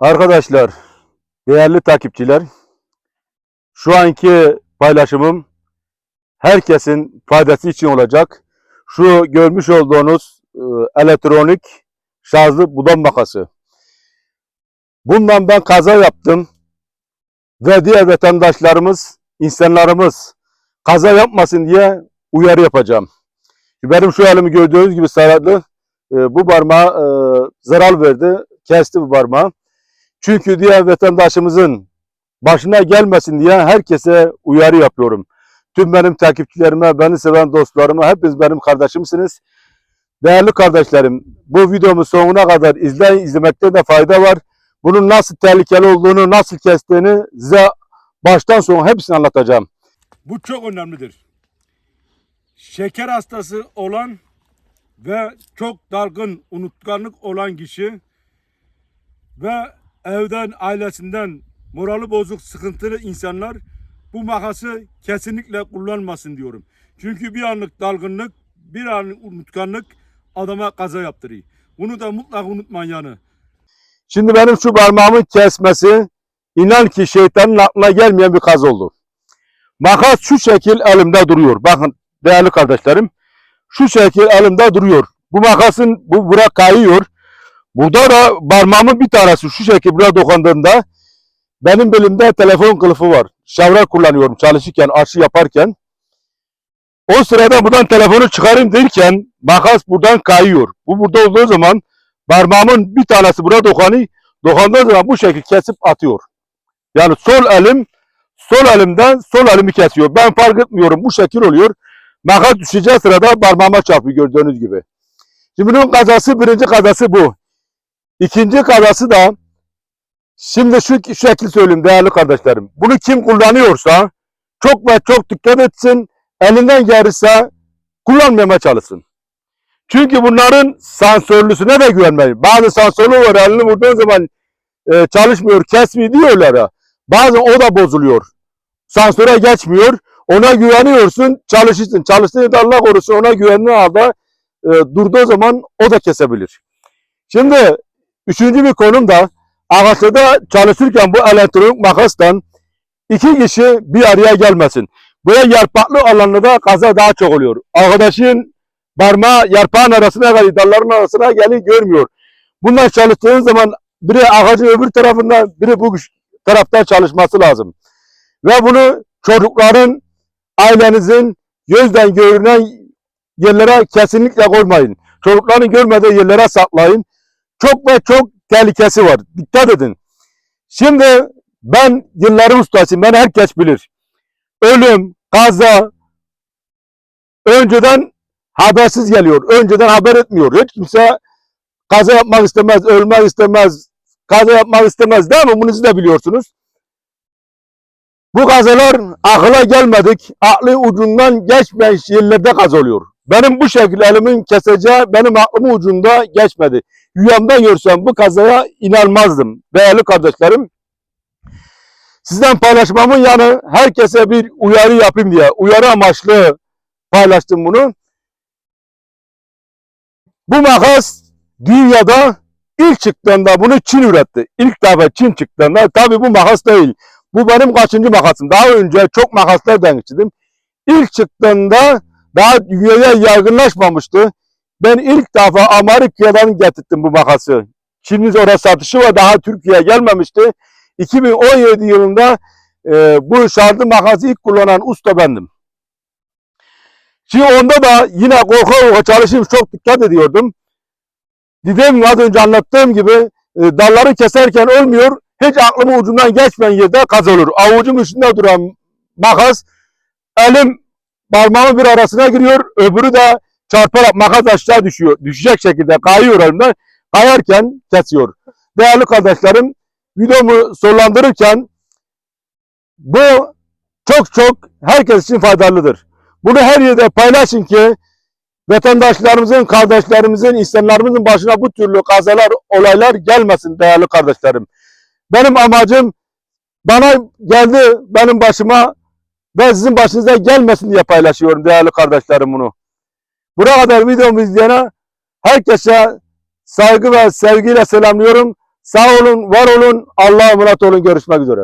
Arkadaşlar, değerli takipçiler, şu anki paylaşımım herkesin faydası için olacak. Şu görmüş olduğunuz e, elektronik şarjlı budam makası. Bundan ben kaza yaptım ve diğer vatandaşlarımız, insanlarımız kaza yapmasın diye uyarı yapacağım. Benim şu elimi gördüğünüz gibi sarardı. E, bu parmağı e, zarar verdi, kesti bu parmağı. Çünkü diğer vatandaşımızın başına gelmesin diye herkese uyarı yapıyorum. Tüm benim takipçilerime, beni seven dostlarıma, hepiniz benim kardeşimsiniz. Değerli kardeşlerim, bu videomu sonuna kadar izleyin, izlemekte de fayda var. Bunun nasıl tehlikeli olduğunu, nasıl kestiğini size baştan sona hepsini anlatacağım. Bu çok önemlidir. Şeker hastası olan ve çok dargın, unutkanlık olan kişi ve evden, ailesinden morali bozuk, sıkıntılı insanlar bu makası kesinlikle kullanmasın diyorum. Çünkü bir anlık dalgınlık, bir anlık unutkanlık adama kaza yaptırıyor. Bunu da mutlaka unutmayın yani. Şimdi benim şu parmağımın kesmesi inan ki şeytanın aklına gelmeyen bir kaz oldu. Makas şu şekil elimde duruyor. Bakın değerli kardeşlerim. Şu şekil elimde duruyor. Bu makasın bu bura kayıyor. Burada da parmağımın bir tanesi şu şekil buraya dokandığında benim belimde telefon kılıfı var. Şavra kullanıyorum çalışırken, aşı yaparken. O sırada buradan telefonu çıkarayım derken makas buradan kayıyor. Bu burada olduğu zaman parmağımın bir tanesi buraya dokanıyor. Dokandığı zaman bu şekil kesip atıyor. Yani sol elim sol elimden sol elimi kesiyor. Ben fark etmiyorum. Bu şekil oluyor. Makas düşeceği sırada parmağıma çarpıyor gördüğünüz gibi. Şimdi bunun kazası birinci kazası bu. İkinci kazası da şimdi şu, şekil söyleyeyim değerli kardeşlerim. Bunu kim kullanıyorsa çok ve çok dikkat etsin. Elinden gelirse kullanmamaya çalışsın. Çünkü bunların sensörlüsüne de güvenmeyin. Bazı sensörlü var elini vurduğun zaman e, çalışmıyor, kesmiyor diyorlar ya. Bazen o da bozuluyor. Sensöre geçmiyor. Ona güveniyorsun, çalışırsın. Çalıştığında Allah korusun ona güvendiğin halde e, durduğu zaman o da kesebilir. Şimdi üçüncü bir konum da ağaçlarda çalışırken bu elektronik makastan iki kişi bir araya gelmesin. Böyle yarpaklı alanlarda kaza daha çok oluyor. Arkadaşın parmağı yarpağın arasına geliyor, dalların arasına geliyor görmüyor. Bunlar çalıştığın zaman biri ağacın öbür tarafından, biri bu taraftan çalışması lazım. Ve bunu çocukların, ailenizin gözden görünen yerlere kesinlikle koymayın. Çocukların görmediği yerlere saklayın. Çok ve çok tehlikesi var. Dikkat edin. Şimdi ben yılların ustasıyım. Ben herkes bilir. Ölüm, kaza önceden habersiz geliyor. Önceden haber etmiyor. Hiç kimse kaza yapmak istemez, ölmek istemez, kaza yapmak istemez değil mi? Bunu siz de biliyorsunuz. Bu kazalar akla gelmedik, aklı ucundan geçmeyen yerlerde kaza oluyor. Benim bu şekilde elimin keseceği benim aklımın ucunda geçmedi. Rüyamda görsem bu kazaya inanmazdım. Değerli kardeşlerim, sizden paylaşmamın yanı herkese bir uyarı yapayım diye, uyarı amaçlı paylaştım bunu. Bu makas dünyada ilk çıktığında bunu Çin üretti. İlk defa Çin çıktığında tabi bu makas değil. Bu benim kaçıncı makasım. Daha önce çok makaslar denemiştim. İlk çıktığında daha dünyaya yaygınlaşmamıştı. Ben ilk defa Amerika'dan getirdim bu makası. Çin'in orada satışı var. Daha Türkiye'ye gelmemişti. 2017 yılında e, bu şarjlı makası ilk kullanan usta bendim. Şimdi onda da yine korka korka çalışayım çok dikkat ediyordum. Dediğim az önce anlattığım gibi e, dalları keserken olmuyor. Hiç aklımın ucundan geçmeyen yerde kaz olur. Avucum üstünde duran makas elim parmağımın bir arasına giriyor. Öbürü de çarparak makas aşağı düşüyor. Düşecek şekilde kayıyor elimden. Kayarken kesiyor. Değerli kardeşlerim videomu sonlandırırken bu çok çok herkes için faydalıdır. Bunu her yerde paylaşın ki vatandaşlarımızın, kardeşlerimizin, insanlarımızın başına bu türlü kazalar, olaylar gelmesin değerli kardeşlerim. Benim amacım bana geldi benim başıma ve sizin başınıza gelmesin diye paylaşıyorum değerli kardeşlerim bunu. Buraya kadar videomu izleyene herkese saygı ve sevgiyle selamlıyorum. Sağ olun, var olun. Allah'a emanet olun. Görüşmek üzere.